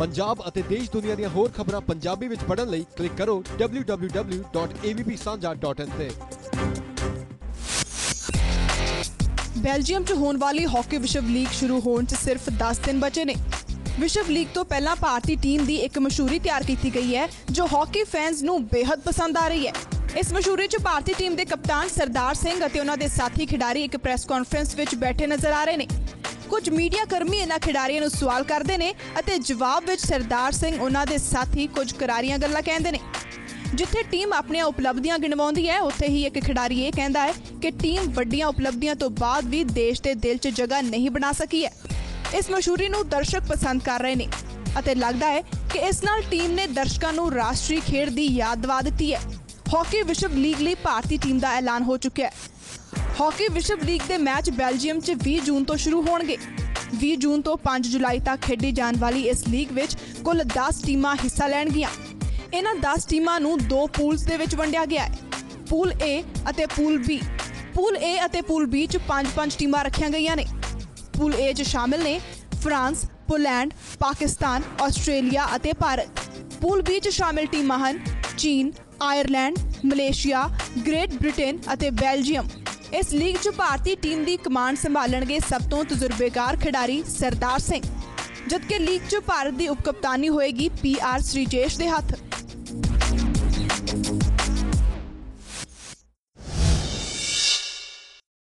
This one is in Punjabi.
ਪੰਜਾਬ ਅਤੇ ਦੇਸ਼ ਦੁਨੀਆ ਦੀਆਂ ਹੋਰ ਖਬਰਾਂ ਪੰਜਾਬੀ ਵਿੱਚ ਪੜ੍ਹਨ ਲਈ ਕਲਿੱਕ ਕਰੋ www.avpsanja.in ਤੇ। ਬੈਲਜੀਅਮ 'ਚ ਹੋਣ ਵਾਲੀ ਹਾਕੀ ਵਿਸ਼ਵ ਲੀਗ ਸ਼ੁਰੂ ਹੋਣ 'ਚ ਸਿਰਫ 10 ਦਿਨ ਬਚੇ ਨੇ। ਵਿਸ਼ਵ ਲੀਗ ਤੋਂ ਪਹਿਲਾਂ ਭਾਰਤੀ ਟੀਮ ਦੀ ਇੱਕ ਮਸ਼ਹੂਰੀ ਤਿਆਰ ਕੀਤੀ ਗਈ ਹੈ, ਜੋ ਹਾਕੀ ਫੈਨਸ ਨੂੰ ਬੇहद ਪਸੰਦ ਆ ਰਹੀ ਹੈ। ਇਸ ਮਸ਼ਹੂਰੀ 'ਚ ਭਾਰਤੀ ਟੀਮ ਦੇ ਕਪਤਾਨ ਸਰਦਾਰ ਸਿੰਘ ਅਤੇ ਉਹਨਾਂ ਦੇ ਸਾਥੀ ਖਿਡਾਰੀ ਇੱਕ ਪ੍ਰੈਸ ਕਾਨਫਰੰਸ ਵਿੱਚ ਬੈਠੇ ਨਜ਼ਰ ਆ ਰਹੇ ਨੇ। ਕੁਝ ਮੀਡੀਆ ਕਰਮੀ ਇਹਨਾਂ ਖਿਡਾਰੀਆਂ ਨੂੰ ਸਵਾਲ ਕਰਦੇ ਨੇ ਅਤੇ ਜਵਾਬ ਵਿੱਚ ਸਰਦਾਰ ਸਿੰਘ ਉਹਨਾਂ ਦੇ ਸਾਥੀ ਕੁਝ ਕਰਾਰੀਆਂ ਗੱਲਾਂ ਕਹਿੰਦੇ ਨੇ। ਜਿੱਥੇ ਟੀਮ ਆਪਣੀਆਂ ਉਪਲਬਧੀਆਂ ਗਿਣਵਾਉਂਦੀ ਹੈ, ਉੱਥੇ ਹੀ ਇੱਕ ਖਿਡਾਰੀ ਇਹ ਕਹਿੰਦਾ ਹੈ ਕਿ ਟੀਮ ਵੱਡੀਆਂ ਉਪਲਬਧੀਆਂ ਤੋਂ ਬਾਅਦ ਵੀ ਦੇਸ਼ ਦੇ ਦਿਲ 'ਚ ਜਗ੍ਹਾ ਨਹੀਂ ਬਣਾ ਸਕੀ ਹੈ। ਇਸ ਮਸ਼ਹੂਰੀ ਨੂੰ ਦਰਸ਼ਕ ਪਸੰਦ ਕਰ ਰਹੇ ਨੇ ਅਤੇ ਲੱਗਦਾ ਹੈ ਕਿ ਇਸ ਨਾਲ ਟੀਮ ਨੇ ਦਰਸ਼ਕਾਂ ਨੂੰ ਰਾਸ਼ਟਰੀ ਖੇਡ ਦੀ ਯਾਦ ਦਿਵਾ ਦਿੱਤੀ ਹੈ। ਹਾਕੀ ਵਿਸ਼ਵ ਲੀਗ ਲਈ ਭਾਰਤੀ ਟੀਮ ਦਾ ਐਲਾਨ ਹੋ ਚੁੱਕਿਆ ਹੈ। ਹਾਕੀ ਵਿਸ਼ਵ ਲੀਗ ਦੇ ਮੈਚ ਬੈਲਜੀਅਮ 'ਚ 20 ਜੂਨ ਤੋਂ ਸ਼ੁਰੂ ਹੋਣਗੇ। 20 ਜੂਨ ਤੋਂ 5 ਜੁਲਾਈ ਤੱਕ ਖੇਡੀ ਜਾਣ ਵਾਲੀ ਇਸ ਲੀਗ ਵਿੱਚ ਕੁੱਲ 10 ਟੀਮਾਂ ਹਿੱਸਾ ਲੈਣਗੀਆਂ। ਇਹਨਾਂ 10 ਟੀਮਾਂ ਨੂੰ ਦੋ ਪੂਲਸ ਦੇ ਵਿੱਚ ਵੰਡਿਆ ਗਿਆ ਹੈ। ਪੂਲ A ਅਤੇ ਪੂਲ B ਪੂਲ A ਅਤੇ ਪੂਲ B 'ਚ 5-5 ਟੀਮਾਂ ਰੱਖੀਆਂ ਗਈਆਂ ਨੇ। ਪੂਲ A 'ਚ ਸ਼ਾਮਿਲ ਨੇ ਫਰਾਂਸ, ਪੋਲੈਂਡ, ਪਾਕਿਸਤਾਨ, ਆਸਟ੍ਰੇਲੀਆ ਅਤੇ ਭਾਰਤ। ਪੂਲ B 'ਚ ਸ਼ਾਮਿਲ ਟੀਮਾਂ ਹਨ ਚੀਨ, ਆਇਰਲੈਂਡ, ਮਲੇਸ਼ੀਆ, ਗ੍ਰੇਟ ਬ੍ਰਿਟੇਨ ਅਤੇ ਬੈਲਜੀਅਮ। ਇਸ ਲੀਗ 'ਚ ਭਾਰਤੀ ਟੀਮ ਦੀ ਕਮਾਂਡ ਸੰਭਾਲਣਗੇ ਸਭ ਤੋਂ ਤਜਰਬੇਕਾਰ ਖਿਡਾਰੀ ਸਰਦਾਰ ਸਿੰਘ, ਜਦਕਿ ਲੀਗ 'ਚ ਭਾਰਤ ਦੀ ਉਪਕਪਤਾਨੀ ਹੋਏਗੀ ਪੀ ਆਰ ਸ੍ਰੀਜੇਸ਼ ਦੇ ਹੱਥ।